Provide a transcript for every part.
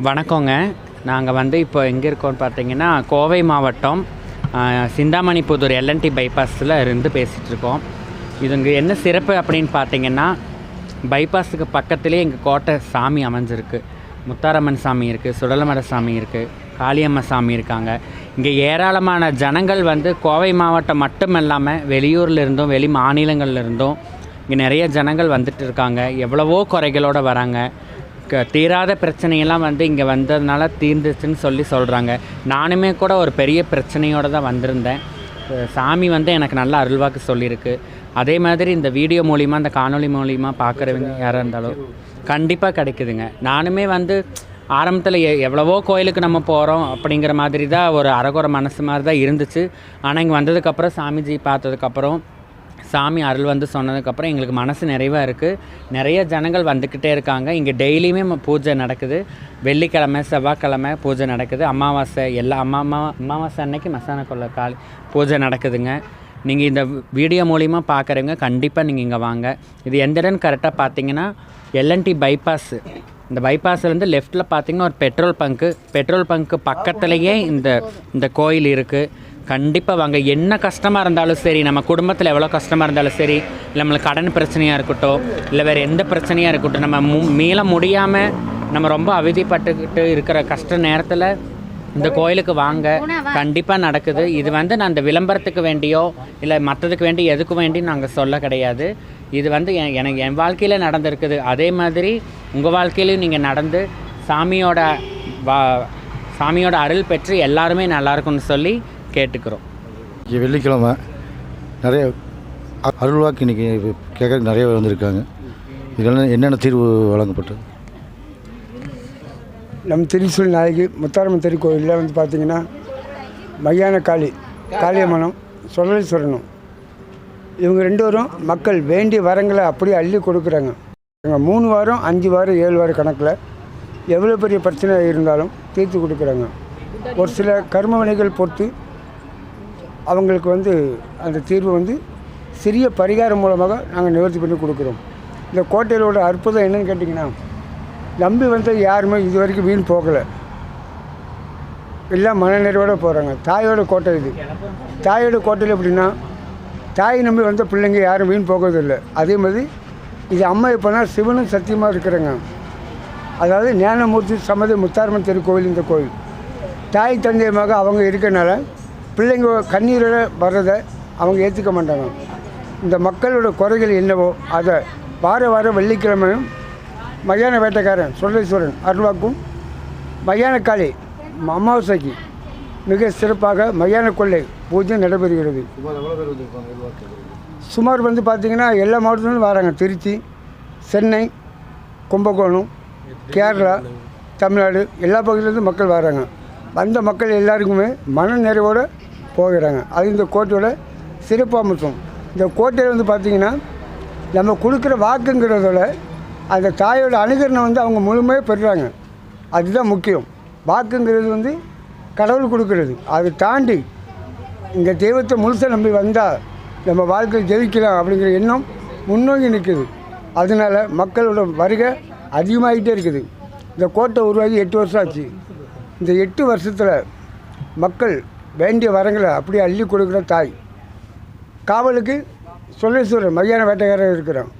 வணக்கங்க. நாங்கள் வந்து இப்போ எங்கே இருக்கோம்னு பார்த்தீங்கன்னா கோவை மாவட்டம் ஆஹ், சிந்தாமணிப்புதூர் எல்என்டி பைபாஸில் இருந்து பேசிகிட்ருக்கோம் இதுங்க என்ன சிறப்பு அப்படின்னு பார்த்தீங்கன்னா பைபாஸுக்கு பக்கத்துலேயே எங்கள் கோட்டை சாமி அமைஞ்சிருக்கு. முத்தாரம்மன் சாமி இருக்குது சுடலமட சாமி இருக்குது காளியம்ம சாமி இருக்காங்க. இங்கே ஏராளமான ஜனங்கள் வந்து கோவை மாவட்டம் மட்டும் இல்லாமல் வெளியூர்ல இருந்தும் வெளி மாநிலங்கள்லேருந்தும் இங்கே நிறைய ஜனங்கள் வந்துட்டு இருக்காங்க. எவ்வளவோ குறைகளோடு வராங்க. க- தீராத பிரச்சனையெல்லாம் வந்து இங்கே வந்ததுனால தீர்ந்துச்சுன்னு சொல்லி சொல்கிறாங்க நானுமே கூட ஒரு பெரிய பிரச்சனையோடு தான் வந்திருந்தேன். சாமி வந்து எனக்கு நல்ல அருள்வாக்கு சொல்லியிருக்கு. அதே மாதிரி இந்த வீடியோ மூலிமா இந்த காணொலி மூலிமா பார்க்குறவங்க யாராக இருந்தாலும் கண்டிப்பாக கிடைக்குதுங்க. நானுமே வந்து ஆரம்பத்தில் எ எவ்வளவோ கோயிலுக்கு நம்ம போகிறோம் அப்படிங்கிற மாதிரி தான் ஒரு அரகுற மனசு மாதிரி தான் இருந்துச்சு. ஆனால் இங்கே வந்ததுக்கப்புறம் சாமிஜி பார்த்ததுக்கப்புறம் சாமி அருள் வந்து சொன்னதுக்கப்புறம் எங்களுக்கு மனசு நிறைவாக இருக்குது நிறைய ஜனங்கள் வந்துக்கிட்டே இருக்காங்க. இங்கே டெய்லியுமே பூஜை நடக்குது. வெள்ளிக்கிழமை செவ்வாய்க்கிழமை பூஜை நடக்குது. அமாவாசை எல்லா அம்மா அம்மா அமாவாசை அன்னைக்கு மசான கொள்ள கால் பூஜை நடக்குதுங்க. நீங்கள் இந்த வீடியோ மூலிமா பார்க்குறவங்க கண்டிப்பாக நீங்கள் இங்கே வாங்க. இது எந்த இடம்னு கரெக்டாக பார்த்தீங்கன்னா எல்என்டி பைபாஸ் இந்த பைபாஸ்லேருந்து லெஃப்ட்டில் பார்த்தீங்கன்னா ஒரு பெட்ரோல் பங்க்கு பெட்ரோல் பங்க்கு பக்கத்துலேயே இந்த இந்த கோயில் இருக்குது கண்டிப்பாக வாங்க. என்ன கஷ்டமாக இருந்தாலும் சரி நம்ம குடும்பத்தில் எவ்வளோ கஷ்டமாக இருந்தாலும் சரி இல்லை நம்மளுக்கு கடன் பிரச்சனையாக இருக்கட்டும் இல்லை வேறு எந்த பிரச்சனையாக இருக்கட்டும் நம்ம மு மீள முடியாமல் நம்ம ரொம்ப அவதிப்பட்டுக்கிட்டு இருக்கிற கஷ்ட நேரத்தில் இந்த கோயிலுக்கு வாங்க. கண்டிப்பாக நடக்குது. இது வந்து நான் இந்த விளம்பரத்துக்கு வேண்டியோ இல்லை மற்றதுக்கு வேண்டி எதுக்கு வேண்டி நாங்கள் சொல்ல கிடையாது. இது வந்து என் எனக்கு என் வாழ்க்கையில் நடந்திருக்குது. அதே மாதிரி உங்கள் வாழ்க்கையிலையும் நீங்கள் நடந்து சாமியோட வா சாமியோட அருள் பெற்று எல்லாருமே நல்லா இருக்கும்னு சொல்லி கேட்டுக்கிறோம். இங்கே வெள்ளிக்கிழமை நிறைய அருள்வாக்கு இன்றைக்கி கேட்க நிறைய பேர் வந்திருக்காங்க. இதெல்லாம் என்னென்ன தீர்வு வழங்கப்பட்டது? நம்ம திரிசூல் நாயகி முத்தாரம்மன் திருக்கோயிலில் வந்து பார்த்திங்கன்னா மையான காளி காளியம்மனும் சுடலீஸ்வரனும் இவங்க ரெண்டு பேரும் மக்கள் வேண்டிய வரங்களை அப்படியே அள்ளி கொடுக்குறாங்க. இவங்க மூணு வாரம் அஞ்சு வாரம் ஏழு வாரம் கணக்கில் எவ்வளோ பெரிய பிரச்சனை இருந்தாலும் தீர்த்து கொடுக்குறாங்க. ஒரு சில கர்ம வினைகள் பொறுத்து அவங்களுக்கு வந்து அந்த தீர்வு வந்து சிறிய பரிகாரம் மூலமாக நாங்கள் நிவர்த்தி பண்ணி கொடுக்குறோம். இந்த கோட்டையிலோட அற்புதம் என்னன்னு கேட்டிங்கன்னா நம்பி வந்து யாருமே இது வரைக்கும் வீண் போகலை. எல்லாம் மனநிறைவோடு போகிறாங்க தாயோட கோட்டை இது. தாயோட கோட்டையில் எப்படின்னா தாய் நம்பி வந்த பிள்ளைங்க யாரும் வீண் போகிறதில்லை. அதே மாதிரி இது அம்மா எப்போனா சிவனும் சத்தியமாக இருக்கிறாங்க. அதாவது ஞானமூர்த்தி சமதி முத்தாரம்மன் திருக்கோவில் இந்த கோவில். தாய் தந்தையமாக அவங்க இருக்கனால பிள்ளைங்க கண்ணீரோட வர்றதை அவங்க ஏற்றுக்க மாட்டாங்க. இந்த மக்களோட குறைகள் என்னவோ அதை வார வாரம் வெள்ளிக்கிழமையும் மயான வேட்டைக்காரன் சுரேஸ்வரன் அருள்வாக்கும் மயான காலை அமாவாசைக்கு மிக சிறப்பாக மயான கொள்ளை பூஜை நடைபெறுகிறது. சுமார் வந்து பார்த்திங்கன்னா எல்லா மாவட்டத்திலும் வராங்க. திருச்சி சென்னை கும்பகோணம் கேரளா தமிழ்நாடு எல்லா பகுதியிலேருந்து மக்கள் வராங்க. வந்த மக்கள் எல்லாருக்குமே மன நிறைவோடு போகிறாங்க. அது இந்த கோட்டையோட சிறப்பு அம்சம். இந்த கோட்டையில் வந்து பார்த்திங்கன்னா நம்ம கொடுக்குற வாக்குங்கிறதோட அந்த தாயோட அனுகரணை வந்து அவங்க முழுமையாக பெறுறாங்க. அதுதான் முக்கியம். வாக்குங்கிறது வந்து கடவுள் கொடுக்கறது. அதை தாண்டி இந்த தெய்வத்தை முழுசாக நம்பி வந்தால் நம்ம வாழ்க்கையில் ஜெயிக்கலாம் அப்படிங்கிற எண்ணம் முன்னோங்கி நிற்குது அதனால மக்களோட வருகை அதிகமாகிட்டே இருக்குது. இந்த கோட்டை உருவாகி எட்டு வருஷம் ஆச்சு. இந்த எட்டு வருஷத்தில் மக்கள் வேண்டிய வரங்களை அப்படியே அள்ளி கொடுக்குற தாய். காவலுக்கு சொல்லேஸ்வரர் மையான வேட்டைக்காரர் இருக்கிறோம்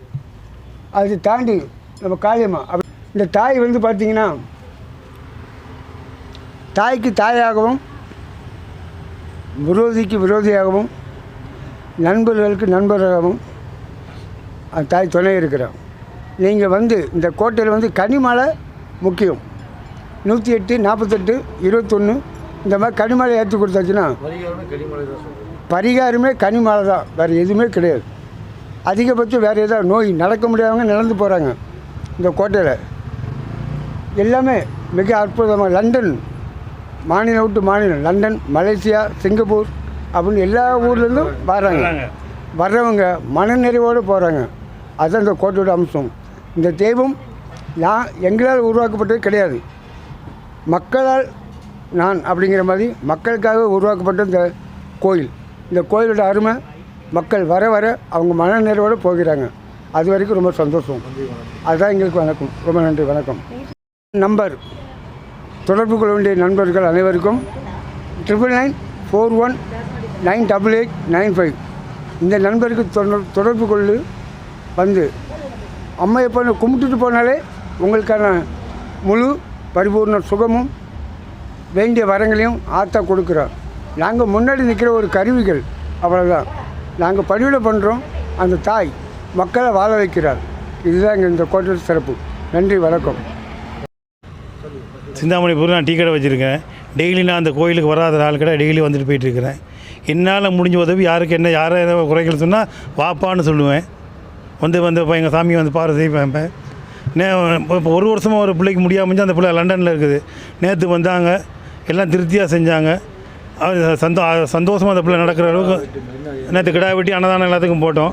அது தாண்டி நம்ம காளியம்மா அப் இந்த தாய் வந்து பார்த்திங்கன்னா தாய்க்கு தாயாகவும் விரோதிக்கு விரோதியாகவும் நண்பர்களுக்கு நண்பராகவும் அந்த தாய் துணை இருக்கிறோம் நீங்கள் வந்து இந்த கோட்டையில் வந்து கனிமலை முக்கியம். நூற்றி எட்டு நாற்பத்தெட்டு இருபத்தொன்று இந்த மாதிரி கனிமலை ஏற்றி கொடுத்தாச்சுன்னா பரிகாரமே கனிமலை தான். வேறு எதுவுமே கிடையாது. அதிகபட்சம் வேறு ஏதாவது நோய் நடக்க முடியாதவங்க நடந்து போகிறாங்க இந்த கோட்டையில். எல்லாமே மிக அற்புதமாக லண்டன் மாநிலம் விட்டு மாநிலம் லண்டன் மலேசியா சிங்கப்பூர் அப்படின்னு எல்லா ஊர்லேருந்தும் வர்றாங்க வர்றவங்க மனநிறைவோடு போகிறாங்க அதுதான் இந்த கோட்டையோட அம்சம். இந்த தெய்வம் நான் எங்களால் உருவாக்கப்பட்டது கிடையாது. மக்களால் நான் அப்படிங்கிற மாதிரி மக்களுக்காக உருவாக்கப்பட்ட இந்த கோயில். இந்த கோயிலோட அருமை மக்கள் வர வர அவங்க மனநிறைவோடு போகிறாங்க. அது வரைக்கும் ரொம்ப சந்தோஷம். அதுதான் எங்களுக்கு வணக்கம். ரொம்ப நன்றி. வணக்கம். நம்பர். தொடர்பு கொள்ள வேண்டிய நண்பர்கள் அனைவருக்கும் triple nine four one nine double eight nine five. இந்த நண்பருக்கு தொடர் தொடர்பு கொள்ளு வந்து அம்மையப்பனை கும்பிட்டுட்டு போனாலே உங்களுக்கான முழு பரிபூர்ண சுகமும் வேண்டிய வரங்களையும் ஆத்தா கொடுக்குறோம் நாங்கள் முன்னாடி நிற்கிற ஒரு கருவிகள் அவ்வளோதான் நாங்கள் பதிவில் பண்ணுறோம் அந்த தாய் மக்களை வாழ வைக்கிறார். இதுதான் எங்கள் இந்த கோட்டல் சிறப்பு. நன்றி வணக்கம். சிந்தாமணிபுரம் நான் டீ கடை வச்சுருக்கேன். டெய்லி நான் அந்த கோயிலுக்கு வராத நாள் கடை டெய்லி வந்துட்டு போயிட்டுருக்கிறேன். என்னால் முடிஞ்ச உதவி யாருக்கு என்ன யாரை என்ன குறைகள் சொன்னால் வாப்பான்னு சொல்லுவேன். வந்து வந்து இப்போ எங்கள் சாமியை வந்து பாரு செய்வேன் இப்போ ஒரு வருஷமாக ஒரு பிள்ளைக்கு முடியாமல் அந்த பிள்ளை லண்டனில் இருக்குது. நேற்று வந்தாங்க. எல்லாம் திருப்தியாக செஞ்சாங்க. அது சந்தோ சந்தோஷமாக அந்த பிள்ளை நடக்கிற அளவுக்கு நேற்று கிடா வெட்டி அன்னதானம் எல்லாத்துக்கும் போட்டோம்.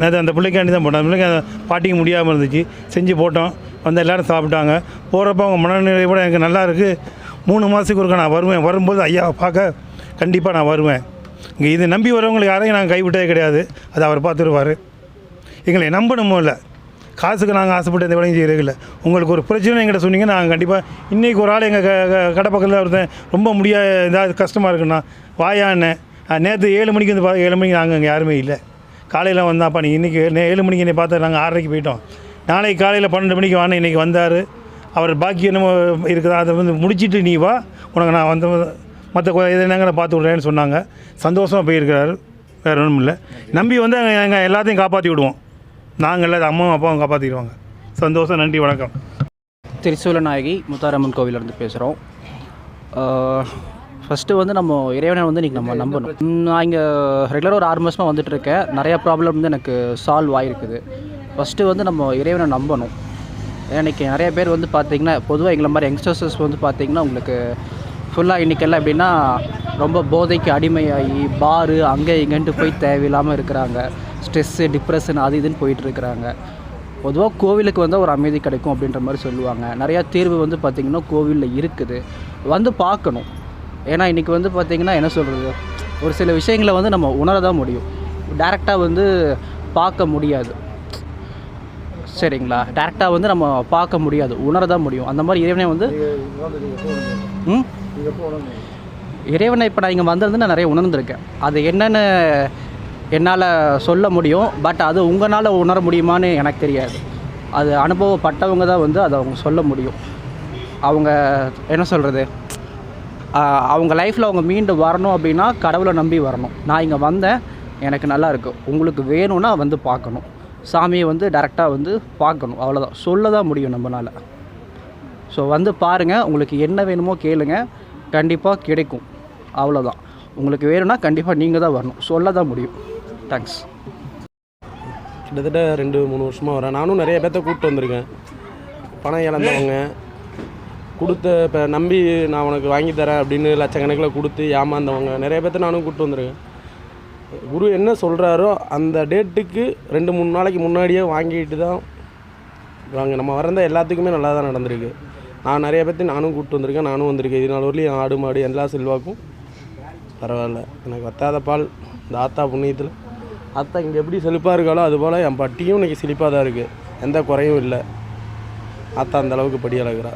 நேற்று அந்த பிள்ளைக்காண்டி தான் போட்டோம். அந்த பிள்ளைக்கு அந்த பாட்டிக்கு முடியாமல் இருந்துச்சு. செஞ்சு போட்டோம். வந்து எல்லோரும் சாப்பிட்டாங்க. போகிறப்ப அவங்க மனநிலை கூட எனக்கு நல்லா இருக்குது மூணு மாதத்துக்கு ஒருக்கா நான் வருவேன். வரும்போது ஐயா பார்க்க. கண்டிப்பாக நான் வருவேன். இங்கே இது நம்பி வரவங்களுக்கு யாரையும் நாங்கள் கைவிட்டதே கிடையாது. அது அவர் பார்த்துருவார். எங்களை நம்பணுமோ இல்லை. காசுக்கு நாங்கள் ஆசைப்பட்டு எந்த வேலையும் செய்கிறதில்ல இல்லை உங்களுக்கு ஒரு பிரச்சனை எங்கிட்ட சொன்னீங்க நாங்கள் கண்டிப்பாக இன்றைக்கி ஒரு ஆள் எங்கள் க க- கடை பக்கத்தில் ஒருத்தன் ரொம்ப முடியா ஏதாவது கஷ்டமாக இருக்குண்ணா வாயான்னு நேற்று ஏழு மணிக்கு வந்து பா ஏழு மணிக்கு நாங்கள் அங்கே யாருமே இல்லை. காலையில் வந்தாப்பா நீ இன்றைக்கி ஏழு மணிக்கு என்னை பார்த்தா நாங்கள் ஆறரைக்கு போயிட்டோம். நாளைக்கு காலையில் பன்னெண்டு மணிக்கு வாங்க இன்றைக்கி வந்தார். அவர் பாக்கி என்னமோ இருக்குதா அதை வந்து முடிச்சுட்டு நீ வா உனக்கு நான் வந்து மற்ற இதை என்னங்க பார்த்து விட்றேன்னு சொன்னாங்க. சந்தோஷமாக போயிருக்கிறாரு. வேறு ஒன்றும் இல்லை. நம்பி வந்து எங்கள் எல்லாத்தையும் காப்பாற்றி விடுவோம். நாங்கள் அது அம்மாவும் அப்பாவும் காப்பாற்றிடுவாங்க சந்தோஷம் நன்றி வணக்கம். திருச்சூலநாயகி முத்தாரம்மன் கோவிலேருந்து பேசுகிறோம் ஃபஸ்ட்டு வந்து நம்ம இறைவனை வந்து இன்றைக்கி நம்ம நம்பணும். நான் இங்கே ரெகுலராக ஒரு ஆறு மாதமாக வந்துட்டுருக்கேன் நிறையா ப்ராப்ளம் வந்து எனக்கு சால்வ் ஆகிருக்குது ஃபஸ்ட்டு வந்து நம்ம இறைவனை நம்பணும். எனக்கு நிறைய பேர் வந்து பார்த்திங்கன்னா பொதுவாக எங்களை மாதிரி யங்ஸ்டர்ஸஸ் வந்து பார்த்திங்கன்னா உங்களுக்கு ஃபுல்லாக இன்றைக்கெல்லாம் எப்படின்னா ரொம்ப போதைக்கு அடிமையாகி பாரு அங்கே இங்கேன்ட்டு போய் தேவையில்லாமல் இருக்கிறாங்க. ஸ்ட்ரெஸ்ஸு டிப்ரெஷன் அது இதுன்னு போயிட்டு இருக்கிறாங்க பொதுவாக கோவிலுக்கு வந்தால் ஒரு அமைதி கிடைக்கும் அப்படின்ற மாதிரி சொல்லுவாங்க. நிறையா தீர்வு வந்து பார்த்திங்கன்னா கோவிலில் இருக்குது. வந்து பார்க்கணும். ஏன்னா இன்றைக்கி வந்து பார்த்திங்கன்னா என்ன சொல்கிறது ஒரு சில விஷயங்களை வந்து நம்ம உணர தான் முடியும். டேரெக்டாக வந்து பார்க்க முடியாது. சரிங்களா? டேரெக்டாக வந்து நம்ம பார்க்க முடியாது. உணர தான் முடியும். அந்த மாதிரி இறைவனை வந்து ம்? இறைவனை இப்போ நான் இங்கே வந்திருந்து நான் நிறைய உணர்ந்திருக்கேன். அது என்னென்னு என்னால் சொல்ல முடியும். பட் அது உங்களால் உணர முடியுமான்னு எனக்கு தெரியாது. அது அனுபவப்பட்டவங்க தான் வந்து அதை அவங்க சொல்ல முடியும். அவங்க என்ன சொல்கிறது அவங்க லைஃப்பில் அவங்க மீண்டு வரணும் அப்படின்னா கடவுளை நம்பி வரணும். நான் இங்கே வந்தேன். எனக்கு நல்லா இருக்கு. உங்களுக்கு வேணும்னா வந்து பார்க்கணும். சாமியை வந்து டேரெக்டாக வந்து பார்க்கணும். அவ்வளோதான் சொல்ல தான் முடியும் நம்மளால் ஸோ வந்து பாருங்கள் உங்களுக்கு என்ன வேணுமோ கேளுங்க. கண்டிப்பாக கிடைக்கும். அவ்வளோதான் உங்களுக்கு வேணும்னா கண்டிப்பாக நீங்கள் தான் வரணும். சொல்ல தான் முடியும். தேங்க்ஸ் கிட்டத்தட்ட ரெண்டு மூணு வருஷமாக வரேன். நானும் நிறைய பேர்த்த கூப்பிட்டு வந்திருக்கேன். பணம் இழந்தவங்க. கொடுத்த இப்போ நம்பி நான் உனக்கு வாங்கி தரேன் அப்படின்னு லட்சக்கணக்கில் கொடுத்து ஏமாந்தவங்க. நிறைய பேர்த்த நானும் கூப்பிட்டு வந்திருக்கேன். குரு என்ன சொல்கிறாரோ அந்த டேட்டுக்கு ரெண்டு மூணு நாளைக்கு முன்னாடியே வாங்கிட்டு தான் வாங்க. நம்ம வரந்த எல்லாத்துக்குமே நல்லா தான் நடந்திருக்கு. நான் நிறைய பேர்த்து நானும் கூப்பிட்டு வந்திருக்கேன். நானும் வந்திருக்கேன். இது நாள் வரலையும் ஆடு மாடு எல்லா செல்வாக்கும். பரவாயில்ல. எனக்கு வத்தாத பால் தாத்தா புண்ணியத்தில். அத்தை இங்கே எப்படி செழிப்பாக இருக்காளோ அதுபோல் என் பட்டியும் இன்றைக்கி செழிப்பாக தான் இருக்குது எந்த குறையும் இல்லை. அத்தை அந்தளவுக்கு படி அளக்குறா